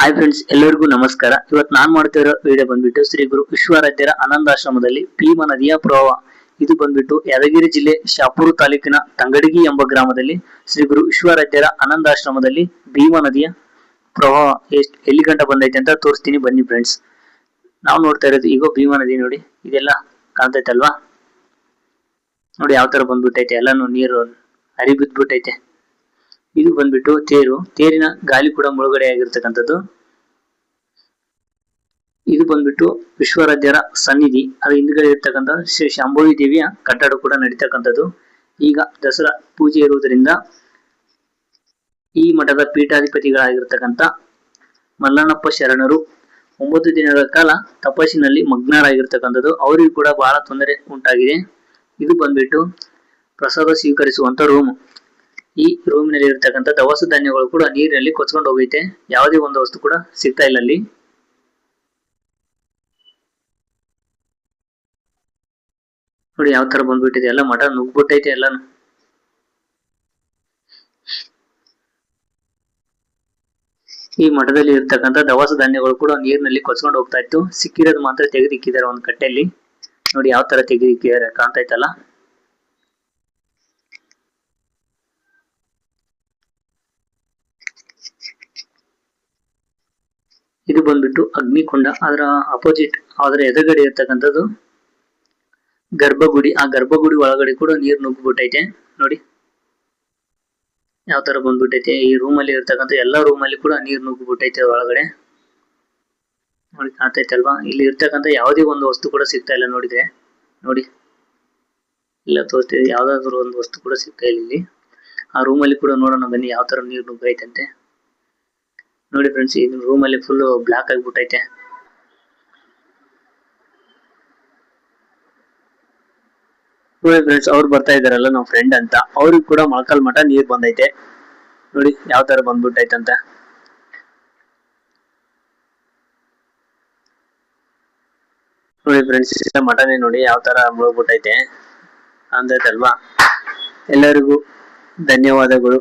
Hi friends ಎಲ್ಲರಿಗೂ ನಮಸ್ಕಾರ. ಇವತ್ತು ನಾನ್ ಮಾಡ್ತಾ ಇರೋ ವಿಡಿಯೋ ಬಂದ್ಬಿಟ್ಟು ಶ್ರೀ ಗುರು ವಿಶ್ವಾರಾಧ್ಯರ ಅನಂದಾಶ್ರಮದಲ್ಲಿ ಭೀಮ ನದಿಯ ಪ್ರವಾಹ. ಇದು ಬಂದ್ಬಿಟ್ಟು ಯಾದಗಿರಿ ಜಿಲ್ಲೆ ಶಾಪುರ ತಾಲೂಕಿನ ತಂಗಡಗಿ ಎಂಬ ಗ್ರಾಮದಲ್ಲಿ ಶ್ರೀ ಗುರು ವಿಶ್ವಾರಾಧ್ಯರ ಅನಂದಾಶ್ರಮದಲ್ಲಿ ಭೀಮ ನದಿಯ ಪ್ರವಾಹ ಎಷ್ಟು ಎಲ್ಲಿ ಗಂಟ ಬಂದೈತೆ ಅಂತ ತೋರಿಸ್ತೀನಿ. ಬನ್ನಿ ಫ್ರೆಂಡ್ಸ್ ನಾವು ನೋಡ್ತಾ ಇರೋದು ಈಗ ಭೀಮಾ ನದಿ ನೋಡಿ. ಇದೆಲ್ಲ ಕಾಣ್ತೈತಲ್ವಾ? ನೋಡಿ ಯಾವ ತರ ಬಂದ್ಬಿಟ್ಟೈತೆ. ಎಲ್ಲಾನು ನೀರು ಹರಿ ಬಿದ್ಬಿಟ್ಟೈತೆ ಇದು ಬಂದ್ಬಿಟ್ಟು ತೇರು. ತೇರಿನ ಗಾಲಿ ಕೂಡ ಮುಳುಗಡೆ ಆಗಿರ್ತಕ್ಕಂಥದ್ದು. ಇದು ಬಂದ್ಬಿಟ್ಟು ವಿಶ್ವರಾಜ್ಯರ ಸನ್ನಿಧಿ. ಅದ್ರ ಹಿಂದ್ಗಡೆ ಇರ್ತಕ್ಕಂಥ ಶ್ರೀ ಶಾಂಭವಿ ದೇವಿಯ ಕಟ್ಟಡ ಕೂಡ ನಡೀತಕ್ಕಂಥದ್ದು. ಈಗ ದಸರಾ ಪೂಜೆ ಇರುವುದರಿಂದ ಈ ಮಠದ ಪೀಠಾಧಿಪತಿಗಳಾಗಿರ್ತಕ್ಕಂಥ ಮಲ್ಲಣ್ಣಪ್ಪ ಶರಣರು ಒಂಬತ್ತು ದಿನಗಳ ಕಾಲ ತಪಸ್ಸಿನಲ್ಲಿ ಮಗ್ನರಾಗಿರ್ತಕ್ಕಂಥದ್ದು. ಅವರಿಗೂ ಕೂಡ ಬಹಳ ತೊಂದರೆ ಉಂಟಾಗಿದೆ. ಇದು ಬಂದ್ಬಿಟ್ಟು ಪ್ರಸಾದ ಸ್ವೀಕರಿಸುವಂತ ರೂಮ್ ಈ ರೂಮಿನಲ್ಲಿ ಇರತಕ್ಕಂತ ದವಸ ಧಾನ್ಯಗಳು ಕೂಡ ನೀರಿನಲ್ಲಿ ಕೊಚ್ಕೊಂಡು ಹೋಗೈತೆ. ಯಾವುದೇ ಒಂದು ವಸ್ತು ಕೂಡ ಸಿಗ್ತಾ ಇಲ್ಲ ಅಲ್ಲಿ. ನೋಡಿ ಯಾವ ತರ ಬಂದ್ಬಿಟ್ಟಿದೆ. ಎಲ್ಲ ಮಠ ನುಗ್ಬಿಟ್ಟೈತೆ ಎಲ್ಲಾನು. ಈ ಮಠದಲ್ಲಿ ಇರತಕ್ಕಂತ ದವಸ ಧಾನ್ಯಗಳು ಕೂಡ ನೀರಿನಲ್ಲಿ ಕೊಚ್ಕೊಂಡು ಹೋಗ್ತಾ ಇತ್ತು. ಸಿಕ್ಕಿರೋದು ಮಾತ್ರ ತೆಗೆದಿಕ್ಕಿದ್ದಾರೆ ಒಂದು ಕಟ್ಟೆಯಲ್ಲಿ. ನೋಡಿ ಯಾವ ತರ ತೆಗೆದಿಕ್ಕಿದ್ದಾರೆ ಕಾಣ್ತಾ ಇತ್ತಲ್ಲ. ಇದು ಬಂದ್ಬಿಟ್ಟು ಅಗ್ನಿಕೊಂಡ. ಅದರ ಅಪೋಸಿಟ್ ಅದರ ಎದುರುಗಡೆ ಇರ್ತಕ್ಕಂಥದ್ದು ಗರ್ಭಗುಡಿ. ಆ ಗರ್ಭಗುಡಿ ಒಳಗಡೆ ಕೂಡ ನೀರು ನುಗ್ಗಿಬಿಟ್ಟೈತೆ. ನೋಡಿ. ಯಾವ ತರ ಬಂದ್ಬಿಟ್ಟೈತೆ? ಈ ರೂಮಲ್ಲಿ ಇರ್ತಕ್ಕಂಥ ಎಲ್ಲ ರೂಮಲ್ಲಿ ಕೂಡ ನೀರು ನುಗ್ಗಿಬಿಟ್ಟೈತೆ ಒಳಗಡೆ. ನೋಡಿ ಕಾಣ್ತೈತೆ ಅಲ್ವಾ ಇಲ್ಲಿ ಇರ್ತಕ್ಕಂಥ ಯಾವುದೇ ಒಂದು ವಸ್ತು ಕೂಡ ಸಿಗ್ತಾ ಇಲ್ಲ ನೋಡಿದ್ರೆ. ನೋಡಿ. ಇಲ್ಲ ತೋರಿಸ್ತಿದೆ ಯಾವ್ದಾದ್ರು ಒಂದು ವಸ್ತು ಕೂಡ ಸಿಗ್ತಾ ಇಲ್ಲ ಇಲ್ಲಿ. ಆ ರೂಮಲ್ಲಿ ಕೂಡ ನೋಡೋಣ ಬನ್ನಿ ಯಾವ ತರ ನೀರು ನುಗ್ಗೈತಂತೆ ನೋಡಿ ಫ್ರೆಂಡ್ಸ್ ಇದು ರೂಮ್ ಅಲ್ಲಿ ಫುಲ್ ಬ್ಲಾಕ್ ಆಗಿಬಿಟ್ಟೈತೆ. ನೋಡಿ ಫ್ರೆಂಡ್ಸ್ ಅವ್ರು ಬರ್ತಾ ಇದಾರಲ್ಲ ನಮ್ಮ ಫ್ರೆಂಡ್ ಅಂತ. ಅವ್ರಿಗೆ ಕೂಡ ಮೊಳಕಾಲ್ ಮಠ ನೀರ್ ಬಂದೈತೆ. ನೋಡಿ ಯಾವ ತರ ಬಂದ್ಬಿಟ್ಟೈತಂತ. ನೋಡಿ ಫ್ರೆಂಡ್ಸ್ ಮಠನೇ ನೋಡಿ ಯಾವ ತರ ಮುಳುಗ್ಬಿಟ್ಟೈತೆ. ಅಂದೈತಲ್ವಾ? ಎಲ್ಲರಿಗೂ ಧನ್ಯವಾದಗಳು.